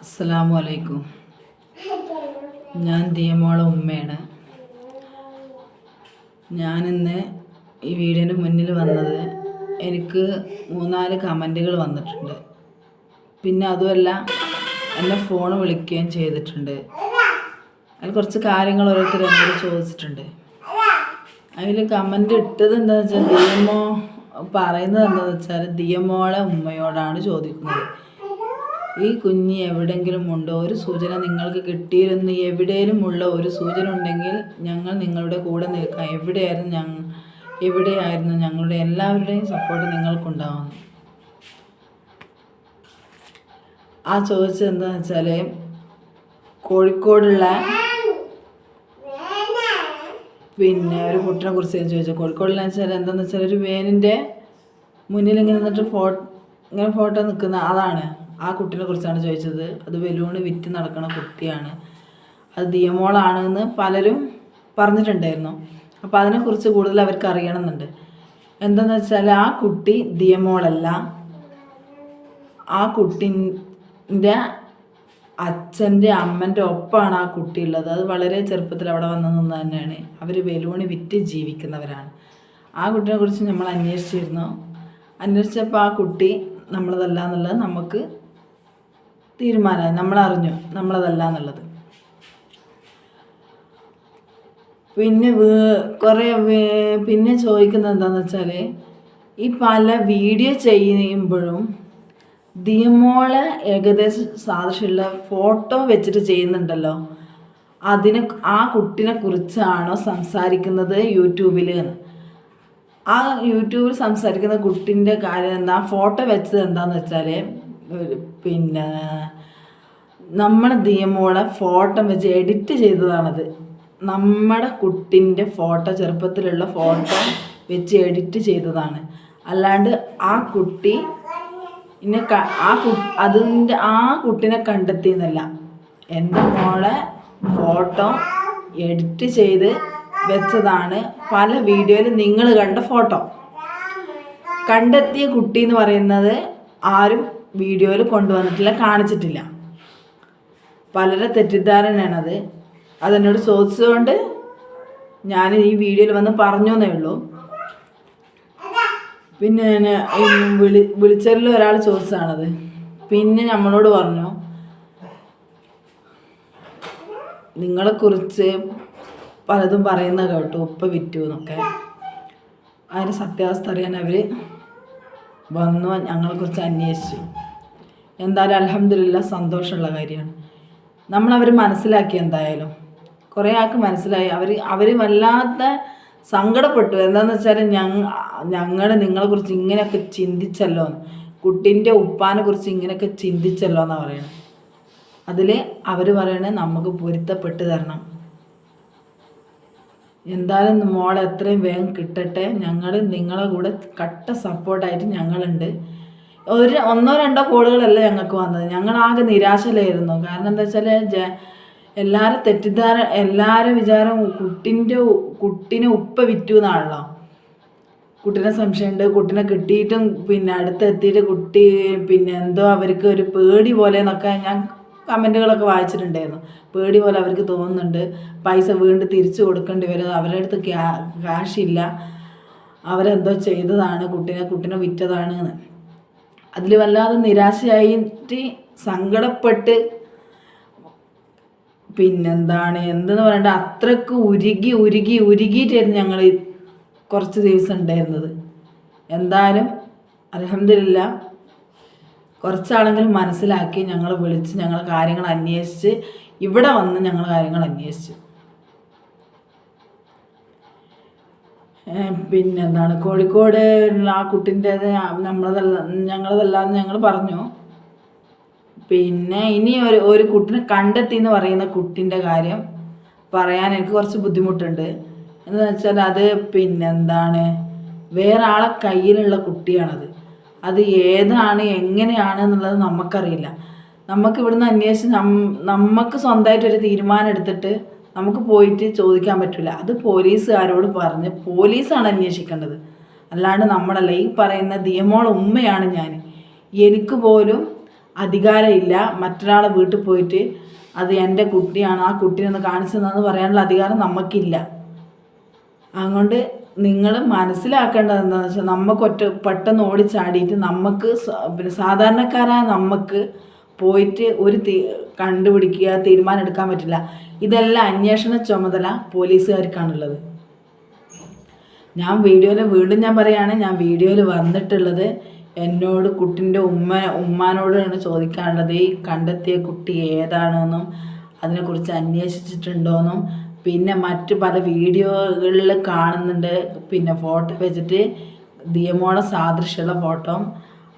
അസ്സലാമു അലൈക്കും ഞാൻ ദിയമോളെ ഉമ്മയാണ്. ഞാനിന്ന് ഈ വീഡിയോന്റെ മുന്നിൽ വന്നത് എനിക്ക് മൂന്നാൽ കമന്റുകൾ വന്നിട്ടുണ്ട്. പിന്നെ അതുമല്ല എന്നെ ഫോൺ വിളിക്കുകയും ചെയ്തിട്ടുണ്ട്. അതിൽ കുറച്ച് കാര്യങ്ങൾ ഓരോരുത്തർ എന്നോട് ചോദിച്ചിട്ടുണ്ട്. അതിൽ കമന്റ് ഇട്ടത് എന്താണെന്ന് വെച്ചാൽ ദിയമോ പറയുന്നത് എന്താണെന്ന് വെച്ചാൽ ദിയമോളെ ഉമ്മയോടാണ് ചോദിക്കുന്നത്. ഈ കുഞ്ഞ് എവിടെയെങ്കിലും ഉണ്ടോ? ഒരു സൂചന നിങ്ങൾക്ക് കിട്ടിയിരുന്നു. എവിടെയും ഉള്ള ഒരു സൂചന ഉണ്ടെങ്കിൽ ഞങ്ങൾ നിങ്ങളുടെ കൂടെ നിൽക്കാം. എവിടെയായിരുന്നു ഞങ്ങൾ എവിടെയായിരുന്നു ഞങ്ങളുടെ എല്ലാവരുടെയും സപ്പോർട്ട് നിങ്ങൾക്കുണ്ടാവുന്നു. ആ ചോദിച്ചത് എന്താണെന്ന് വെച്ചാൽ കോഴിക്കോടുള്ള പിന്നെ ഒരു കുട്ടിനെ കുറിച്ച് ഞാൻ ചോദിച്ചു. കോഴിക്കോടിൽ വെച്ചാൽ എന്താണെന്ന് വെച്ചാൽ ഒരു വേനിന്റെ മുന്നിൽ ഇങ്ങനെ നിന്നിട്ട് ഫോ ഇങ്ങനെ ഫോട്ടോ നിൽക്കുന്ന അതാണ് ആ കുട്ടീനെ കുറിച്ചാണ് ചോദിച്ചത്. അത് ബലൂണ് വിറ്റ് നടക്കുന്ന കുട്ടിയാണ്. അത് ദിയമോളാണ് എന്ന് പലരും പറഞ്ഞിട്ടുണ്ടായിരുന്നു. അപ്പോൾ അതിനെക്കുറിച്ച് കൂടുതൽ അവർക്ക് അറിയണമെന്നുണ്ട്. എന്താണെന്ന് വെച്ചാൽ ആ കുട്ടി ദിയമോളല്ല. ആ കുട്ടിന്റെ അച്ഛന്റെ അമ്മന്റെ ഒപ്പമാണ് ആ കുട്ടി ഉള്ളത്. അത് വളരെ ചെറുപ്പത്തിൽ അവിടെ വന്നു നിന്ന് തന്നെയാണ്. അവർ ബലൂണ് വിറ്റ് ജീവിക്കുന്നവരാണ്. ആ കുട്ടിനെ കുറിച്ച് നമ്മൾ അന്വേഷിച്ചിരുന്നു. അന്വേഷിച്ചപ്പോൾ ആ കുട്ടി നമ്മളതല്ല എന്നുള്ളത് നമുക്ക് തീരുമാനമായി. നമ്മളറിഞ്ഞു. നമ്മളതല്ല എന്നുള്ളത്. പിന്നെ കുറേ പിന്നെ ചോദിക്കുന്നത് എന്താണെന്ന് വെച്ചാൽ ഈ പല വീഡിയോ ചെയ്യുമ്പോഴും ദിയമോളെ ഏകദേശം സാദൃശ്യമുള്ള ഫോട്ടോ വെച്ചിട്ട് ചെയ്യുന്നുണ്ടല്ലോ. അതിനെ ആ കുട്ടിനെ കുറിച്ചാണോ സംസാരിക്കുന്നത് യൂട്യൂബിൽ എന്ന്. ആ യൂട്യൂബിൽ സംസാരിക്കുന്ന കുട്ടിന്റെ കാര്യം എന്താ? ഫോട്ടോ വെച്ചത് എന്താന്ന് വെച്ചാൽ പിന്നെ നമ്മുടെ ദിയമോളെ ഫോട്ടോ വെച്ച് എഡിറ്റ് ചെയ്തതാണത്. നമ്മുടെ കുട്ടിന്റെ ഫോട്ടോ ചെറുപ്പത്തിലുള്ള ഫോട്ടോ വെച്ച് എഡിറ്റ് ചെയ്തതാണ്. അല്ലാണ്ട് ആ കുട്ടി പിന്നെ ആ അതിന്റെ ആ കുട്ടിനെ കണ്ടെത്തിയെന്നല്ല. എന്റെ മോളെ ഫോട്ടോ എഡിറ്റ് ചെയ്ത് വെച്ചതാണ് പല വീഡിയോയിലും നിങ്ങൾ കണ്ട ഫോട്ടോ. കണ്ടെത്തിയ കുട്ടി എന്ന് പറയുന്നത് ആരും വീഡിയോയിൽ കൊണ്ടുവന്നിട്ടില്ല കാണിച്ചിട്ടില്ല. പലരെ തെറ്റിദ്ധാരണയാണത്. അതെന്നോട് ചോദിച്ചതുകൊണ്ട് ഞാൻ ഈ വീഡിയോയിൽ വന്ന് പറഞ്ഞു എന്നേ ഉള്ളൂ. പിന്നെ വിളി വിളിച്ചതിൽ ഒരാൾ ചോദിച്ചതാണത്. പിന്നെ നമ്മളോട് പറഞ്ഞു നിങ്ങളെക്കുറിച്ച് പലതും പറയുന്ന കേട്ടു ഉപ്പ വിറ്റു എന്നൊക്കെ. അതിന്റെ സത്യാവസ്ഥ അറിയാൻ അവർ വന്നു ഞങ്ങളെക്കുറിച്ച് അന്വേഷിച്ചു. എന്തായാലും അലഹമില്ല സന്തോഷമുള്ള കാര്യമാണ്. നമ്മളവർ മനസ്സിലാക്കി എന്തായാലും. കുറേ ആൾക്ക് മനസ്സിലായി. അവർ അവർ വല്ലാത്ത സങ്കടപ്പെട്ടു. എന്താണെന്ന് വെച്ചാൽ ഞങ്ങ ഞങ്ങൾ നിങ്ങളെക്കുറിച്ച് ഇങ്ങനെയൊക്കെ ചിന്തിച്ചല്ലോ. കുട്ടീന്റെ ഉപ്പാനെ കുറിച്ച് ഇങ്ങനെയൊക്കെ ചിന്തിച്ചല്ലോ എന്നാണ് പറയുന്നത് അതിൽ അവർ പറയണേ നമുക്ക് പൊരുത്തപ്പെട്ട് തരണം. എന്തായാലും മോളെ എത്രയും വേഗം കിട്ടട്ടെ. ഞങ്ങൾ നിങ്ങളെ കൂടെ കട്ട സപ്പോർട്ടായിട്ട് ഞങ്ങളുണ്ട്. ഒരു ഒന്നോ രണ്ടോ കോളുകളല്ല ഞങ്ങൾക്ക് വന്നത്. ഞങ്ങൾ ആകെ നിരാശയിലായിരുന്നു. കാരണം എന്താ വെച്ചാൽ എല്ലാവരും തെറ്റിദ്ധാര എല്ലാവരും വിചാരം കുട്ടിന്റെ കുട്ടിനെ ഉപ്പ വിറ്റു എന്നാണല്ലോ. കുട്ടീനെ സംശയമുണ്ട് കുട്ടീനെ കിട്ടിയിട്ടും പിന്നെ അടുത്തെത്തിയിട്ട് കുട്ടി പിന്നെ എന്തോ അവർക്ക് ഒരു പേടി പോലെ എന്നൊക്കെ ഞാൻ കമന്റുകളൊക്കെ വായിച്ചിട്ടുണ്ടായിരുന്നു. പേടി പോലെ അവർക്ക് തോന്നുന്നുണ്ട്. പൈസ വീണ്ടും തിരിച്ചു കൊടുക്കേണ്ടി വരും. അവരുടെ അടുത്ത് ക്യാ- കാശ് ഇല്ല. അവരെന്തോ ചെയ്തതാണ്. കുട്ടീനെ കുട്ടീനെ വിറ്റതാണ് അതിൽ വല്ലാതെ നിരാശയായിട്ട് സങ്കടപ്പെട്ട് പിന്നെന്താണ്? എന്തെന്ന് പറയണ്ട. അത്രയ്ക്ക് ഉരുകി ഉരുകി ഉരുകിയിട്ടായിരുന്നു ഞങ്ങൾ കുറച്ച് ദിവസം ഉണ്ടായിരുന്നത്. എന്തായാലും അലഹമില്ല കുറച്ചാണെങ്കിലും മനസ്സിലാക്കി ഞങ്ങൾ വിളിച്ച് ഞങ്ങൾ കാര്യങ്ങൾ അന്വേഷിച്ച് ഇവിടെ വന്ന് ഞങ്ങൾ കാര്യങ്ങൾ അന്വേഷിച്ചു. പിന്നെ പിന്നെന്താണ്? കോഴിക്കോട് ഉള്ള ആ കുട്ടിന്റേത് നമ്മളതല്ല ഞങ്ങളതല്ലാന്ന് ഞങ്ങൾ പറഞ്ഞു. പിന്നെ ഇനി ഒരു ഒരു കുട്ടിനെ കണ്ടെത്തി എന്ന് പറയുന്ന കുട്ടിന്റെ കാര്യം പറയാൻ എനിക്ക് കുറച്ച് ബുദ്ധിമുട്ടുണ്ട്. എന്ന് വെച്ചാൽ അത് പിന്നെന്താണ്? വേറെ ആളെ കയ്യിലുള്ള കുട്ടിയാണത്. അത് ഏതാണ് എങ്ങനെയാണ് എന്നുള്ളത് നമുക്കറിയില്ല. നമുക്ക് ഇവിടുന്ന് അന്വേഷിച്ച് നമുക്ക് സ്വന്തമായിട്ട് ഒരു തീരുമാനം എടുത്തിട്ട് നമുക്ക് പോയിട്ട് ചോദിക്കാൻ പറ്റില്ല അത് പോലീസുകാരോട് പറഞ്ഞ് പോലീസാണ് അന്വേഷിക്കേണ്ടത്. അല്ലാണ്ട് നമ്മളല്ല ഈ പറയുന്ന ദിയമോൾ ഉമ്മയാണ് ഞാൻ. എനിക്ക് പോലും അധികാരമില്ല. മറ്റൊരാളെ വീട്ടിൽ പോയിട്ട് അത് എന്റെ കുട്ടിയാണ് ആ കുട്ടീനെ ഒന്ന് കാണിച്ചു പറയാനുള്ള അധികാരം നമുക്കില്ല. അതുകൊണ്ട് നിങ്ങൾ മനസ്സിലാക്കേണ്ടത് എന്താണെന്ന് വെച്ചാൽ നമുക്ക് ഒറ്റ പെട്ടെന്ന് ഓടിച്ചാടിയിട്ട് നമുക്ക് പിന്നെ സാധാരണക്കാരായ നമുക്ക് പോയിട്ട് ഒരു തീ കണ്ടുപിടിക്കുക തീരുമാനം എടുക്കാൻ പറ്റില്ല. ഇതെല്ലാം അന്വേഷണ ചുമതല പോലീസുകാർക്കാണുള്ളത്. ഞാൻ വീഡിയോയിൽ വീണ്ടും ഞാൻ പറയുകയാണ് ഞാൻ വീഡിയോയിൽ വന്നിട്ടുള്ളത് എന്നോട് കുട്ടിന്റെ ഉമ്മ ഉമ്മാനോടാണ് ചോദിക്കാനുള്ളത് ഈ കണ്ടെത്തിയ കുട്ടി ഏതാണെന്നും അതിനെക്കുറിച്ച് അന്വേഷിച്ചിട്ടുണ്ടോയെന്നും പിന്നെ മറ്റ് പല വീഡിയോകളിൽ കാണുന്നുണ്ട്. പിന്നെ ഫോട്ടോ വെച്ചിട്ട് ദിയമോളെ സാദൃശ്യമുള്ള ഫോട്ടോ.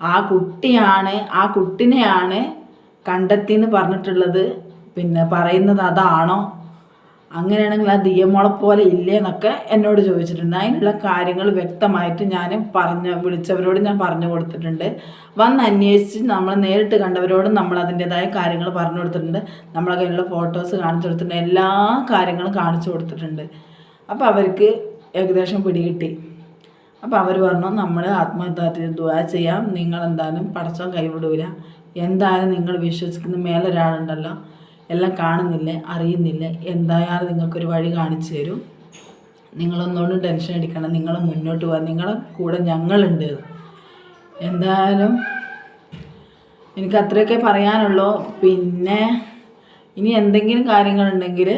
ആ കുട്ടിയാണ് ആ കുട്ടിനെയാണ് കണ്ടെത്തിയെന്ന് പറഞ്ഞിട്ടുള്ളത്. പിന്നെ പറയുന്നത് അതാണോ? അങ്ങനെയാണെങ്കിൽ ആ ദിയമോളെ പോലെ ഇല്ലേ എന്നൊക്കെ എന്നോട് ചോദിച്ചിട്ടുണ്ട്. അതിനുള്ള കാര്യങ്ങൾ വ്യക്തമായിട്ട് ഞാൻ പറഞ്ഞ വിളിച്ചവരോട് ഞാൻ പറഞ്ഞു കൊടുത്തിട്ടുണ്ട്. വന്ന് അന്വേഷിച്ച് നമ്മൾ നേരിട്ട് കണ്ടവരോടും നമ്മൾ അതിന്റെതായ കാര്യങ്ങൾ പറഞ്ഞു കൊടുത്തിട്ടുണ്ട്. നമ്മളെ കയ്യിലുള്ള ഫോട്ടോസ് കാണിച്ചു കൊടുത്തിട്ടുണ്ട്. എല്ലാ കാര്യങ്ങളും കാണിച്ചു കൊടുത്തിട്ടുണ്ട്. അപ്പോൾ അവർക്ക് ഏകദേശം പിടികിട്ടി. അപ്പോൾ അവർ പറഞ്ഞു നമ്മൾ ആത്മഹത്യ ദുവാ ചെയ്യാം. നിങ്ങൾ എന്തായാലും പടച്ചോൻ കൈവിടൂല. എന്തായാലും നിങ്ങൾ വിശ്വസിക്കുന്ന മേലൊരാളുണ്ടല്ലോ. എല്ലാം കാണുന്നില്ല അറിയുന്നില്ല? എന്തായാലും നിങ്ങൾക്കൊരു വഴി കാണിച്ചു തരും. നിങ്ങളൊന്നുകൊണ്ടും ടെൻഷൻ അടിക്കണം നിങ്ങൾ മുന്നോട്ട് പോകാൻ നിങ്ങളെ കൂടെ ഞങ്ങളുണ്ട്. എന്തായാലും എനിക്ക് അത്രയൊക്കെ പറയാനുള്ളൂ. പിന്നെ ഇനി എന്തെങ്കിലും കാര്യങ്ങളുണ്ടെങ്കിൽ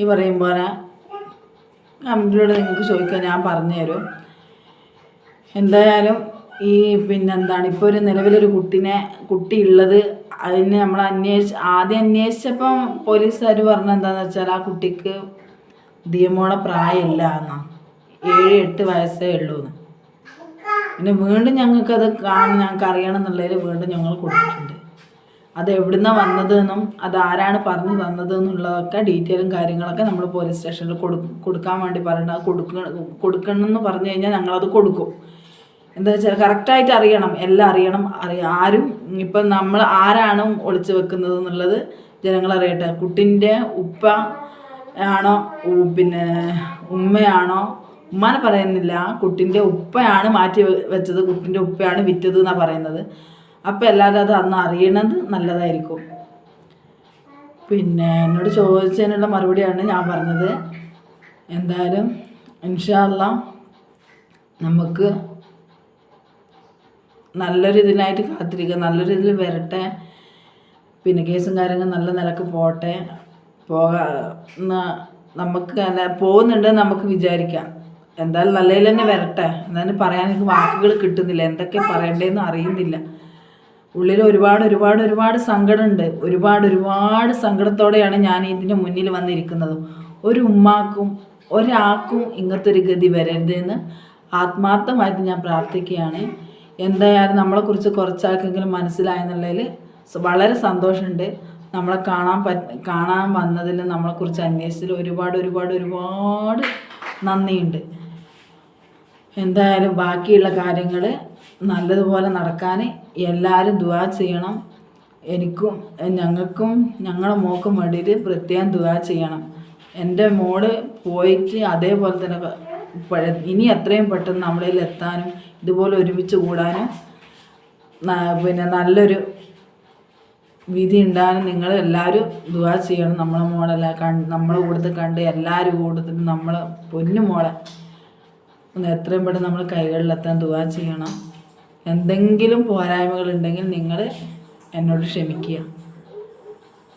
ഈ പറയും പോലെ കമ്പ്യൂട്ടറിലൂടെ നിങ്ങൾക്ക് ചോദിക്കാൻ ഞാൻ പറഞ്ഞുതരും. എന്തായാലും ഈ പിന്നെന്താണ്? ഇപ്പോൾ ഒരു നിലവിലൊരു കുട്ടീനെ കുട്ടി ഉള്ളത് അതിന് നമ്മൾ അന്വേഷിച്ച് ആദ്യം അന്വേഷിച്ചപ്പം പോലീസുകാർ പറഞ്ഞ എന്താണെന്ന് വെച്ചാൽ ആ കുട്ടിക്ക് ദിയമോളെ പ്രായമില്ല എന്നാ. ഏഴ് എട്ട് വയസ്സേ ഉള്ളൂ എന്ന് പിന്നെ വീണ്ടും ഞങ്ങൾക്കത് കാണാൻ ഞങ്ങൾക്ക് അറിയണം എന്നുള്ളതിൽ വീണ്ടും ഞങ്ങൾ കൊടുത്തിട്ടുണ്ട്. അത് എവിടുന്ന വന്നതെന്നും അത് ആരാണ് പറഞ്ഞു തന്നത് എന്നുള്ളതൊക്കെ ഡീറ്റെയിലും കാര്യങ്ങളൊക്കെ നമ്മൾ പോലീസ് സ്റ്റേഷനിൽ കൊടു കൊടുക്കാൻ വേണ്ടി പറയണം. കൊടുക്ക കൊടുക്കണം എന്ന് പറഞ്ഞു കഴിഞ്ഞാൽ ഞങ്ങളത് കൊടുക്കും. എന്താ വെച്ചാൽ കറക്റ്റായിട്ട് അറിയണം എല്ലാം അറിയണം. അറിയ ആരും ഇപ്പം നമ്മൾ ആരാണ് ഒളിച്ചു വെക്കുന്നത് എന്നുള്ളത് ജനങ്ങളറിയട്ടെ കുട്ടിന്റെ ഉപ്പ ആണോ പിന്നെ ഉമ്മയാണോ? ഉമ്മാനെ പറയുന്നില്ല. കുട്ടിന്റെ ഉപ്പയാണ് മാറ്റി വെച്ചത്. കുട്ടിന്റെ ഉപ്പയാണ് വിറ്റത് എന്നാണ് പറയുന്നത്. അപ്പോൾ എല്ലാവരും അത് അന്ന് അറിയണത് നല്ലതായിരിക്കും. പിന്നെ എന്നോട് ചോദിച്ചതിനുള്ള മറുപടിയാണ് ഞാൻ പറഞ്ഞത്. എന്തായാലും ഇൻഷാല്ല നമുക്ക് നല്ലൊരു ഇതിനായിട്ട് കാത്തിരിക്കുക നല്ലൊരു ഇതിൽ വരട്ടെ. പിന്നെ കേസും കാര്യങ്ങളും നല്ല നിലയ്ക്ക് പോട്ടെ. പോകാ നമുക്ക് പോകുന്നുണ്ട് നമുക്ക് വിചാരിക്കാം. എന്തായാലും നല്ലതിൽ തന്നെ വരട്ടെ. എന്തായാലും പറയാൻ എനിക്ക് വാക്കുകൾ കിട്ടുന്നില്ല. എന്തൊക്കെ പറയണ്ടേന്ന് അറിയുന്നില്ല. ഉള്ളിൽ ഒരുപാട് ഒരുപാട് ഒരുപാട് സങ്കടമുണ്ട്. ഒരുപാട് ഒരുപാട് സങ്കടത്തോടെയാണ് ഞാൻ ഇതിന് മുന്നിൽ വന്നിരിക്കുന്നത്. ഒരു ഉമ്മാക്കും ഒരാൾക്കും ഇങ്ങനത്തെ ഒരു ഗതി വരരുതെന്ന് ആത്മാർത്ഥമായിട്ട് ഞാൻ പ്രാർത്ഥിക്കുകയാണ്. എന്തായാലും നമ്മളെക്കുറിച്ച് കുറച്ചാൾക്കെങ്കിലും മനസ്സിലായെന്നുള്ളതിൽ വളരെ സന്തോഷമുണ്ട്. നമ്മളെ കാണാൻ പറ്റ കാണാൻ വന്നതിൽ നമ്മളെക്കുറിച്ച് അന്വേഷിച്ചതിൽ ഒരുപാട് ഒരുപാട് ഒരുപാട് നന്ദിയുണ്ട്. എന്തായാലും ബാക്കിയുള്ള കാര്യങ്ങൾ നല്ലതുപോലെ നടക്കാൻ എല്ലാവരും ദുവാ ചെയ്യണം. എനിക്കും ഞങ്ങൾക്കും ഞങ്ങളുടെ മോക്കും വേണ്ടിയിട്ട് പ്രത്യേകം ദുവാ ചെയ്യണം. എന്റെ മോൾ പോയിട്ട് അതേപോലെ തന്നെ ഇനി എത്രയും പെട്ടെന്ന് നമ്മളിൽ എത്താനും ഇതുപോലെ ഒരുമിച്ച് കൂടാനും പിന്നെ നല്ലൊരു വിധി ഉണ്ടാകാനും നിങ്ങൾ എല്ലാവരും ദുവാ ചെയ്യണം. നമ്മളെ മോളെല്ലാം കണ്ട് നമ്മളെ കൂട്ടത്തിൽ കണ്ട് എല്ലാവരും കൂട്ടത്തിൽ നമ്മളെ പൊന്നു മോളെ. ഒന്ന് എത്രയും പെട്ടെന്ന് നമ്മൾ കൈകളിലെത്താൻ ദുവാ ചെയ്യണം. എന്തെങ്കിലും പോരായ്മകളുണ്ടെങ്കിൽ നിങ്ങൾ എന്നോട് ക്ഷമിക്കുക.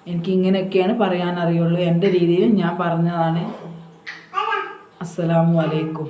എനിക്ക് ഇങ്ങനെയൊക്കെയാണ് പറയാൻ അറിയുള്ളൂ. എന്റെ രീതിയിൽ ഞാൻ പറഞ്ഞതാണ്. അസ്സലാമു അലൈക്കും.